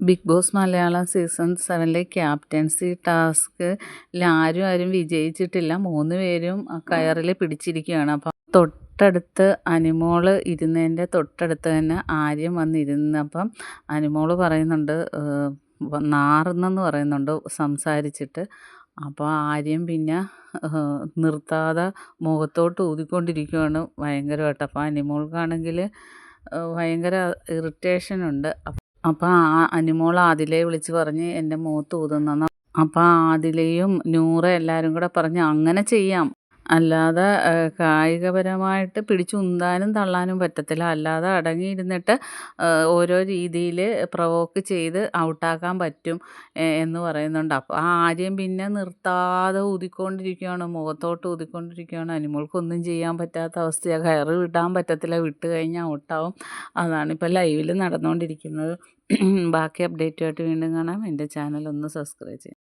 Big Boss Malayalam season സെവനിലെ captaincy task ആരും ആരും വിജയിച്ചിട്ടില്ല. മൂന്ന് പേരും കയറിൽ പിടിച്ചിരിക്കുകയാണ്. അപ്പം തൊട്ടടുത്ത് അനിമോൾ ഇരുന്നതിന്റെ തൊട്ടടുത്ത് തന്നെ ആര്യം വന്നിരുന്നപ്പം അനിമോൾ പറയുന്നുണ്ട് നാറുന്നെന്ന് പറയുന്നുണ്ട് സംസാരിച്ചിട്ട്. അപ്പോൾ ആര്യം പിന്നെ നിർത്താതെ മുഖത്തോട്ട് ഊതിക്കൊണ്ടിരിക്കുകയാണ് ഭയങ്കരമായിട്ട്. അപ്പോൾ അനിമോൾക്കാണെങ്കിൽ ഭയങ്കര ഇറിറ്റേഷനുണ്ട്. അപ്പോൾ ആ അനുമോൾ ആദിലയെ വിളിച്ച് പറഞ്ഞ് എന്റെ മുഖത്ത് ഊതുന്നെന്ന് അപ്പോൾ ആദിലയും നൂറ എല്ലാവരും കൂടെ പറഞ്ഞ് അങ്ങനെ ചെയ്യാം. അല്ലാതെ കായികപരമായിട്ട് പിടിച്ചുന്താനും തള്ളാനും പറ്റത്തില്ല. അല്ലാതെ അടങ്ങിയിരുന്നിട്ട് ഓരോ രീതിയിൽ പ്രവോക്ക് ചെയ്ത് ഔട്ടാക്കാൻ പറ്റും എന്ന് പറയുന്നുണ്ട്. അപ്പോൾ ആ ആര്യം പിന്നെ നിർത്താതെ ഊതിക്കൊണ്ടിരിക്കുകയാണ് മുഖത്തോട്ട് ഊതിക്കൊണ്ടിരിക്കുകയാണ് അനിമോൾക്കൊന്നും ചെയ്യാൻ പറ്റാത്ത അവസ്ഥയാണ് കയറ് വിടാൻ പറ്റത്തില്ല. വിട്ട് കഴിഞ്ഞാൽ ഔട്ടാവും. അതാണ് ഇപ്പോൾ ലൈവിൽ നടന്നുകൊണ്ടിരിക്കുന്നത് ബാക്കി അപ്ഡേറ്റുമായിട്ട് വീണ്ടും കാണാം. എന്റെ ചാനൽ ഒന്ന് സബ്സ്ക്രൈബ് ചെയ്യാം.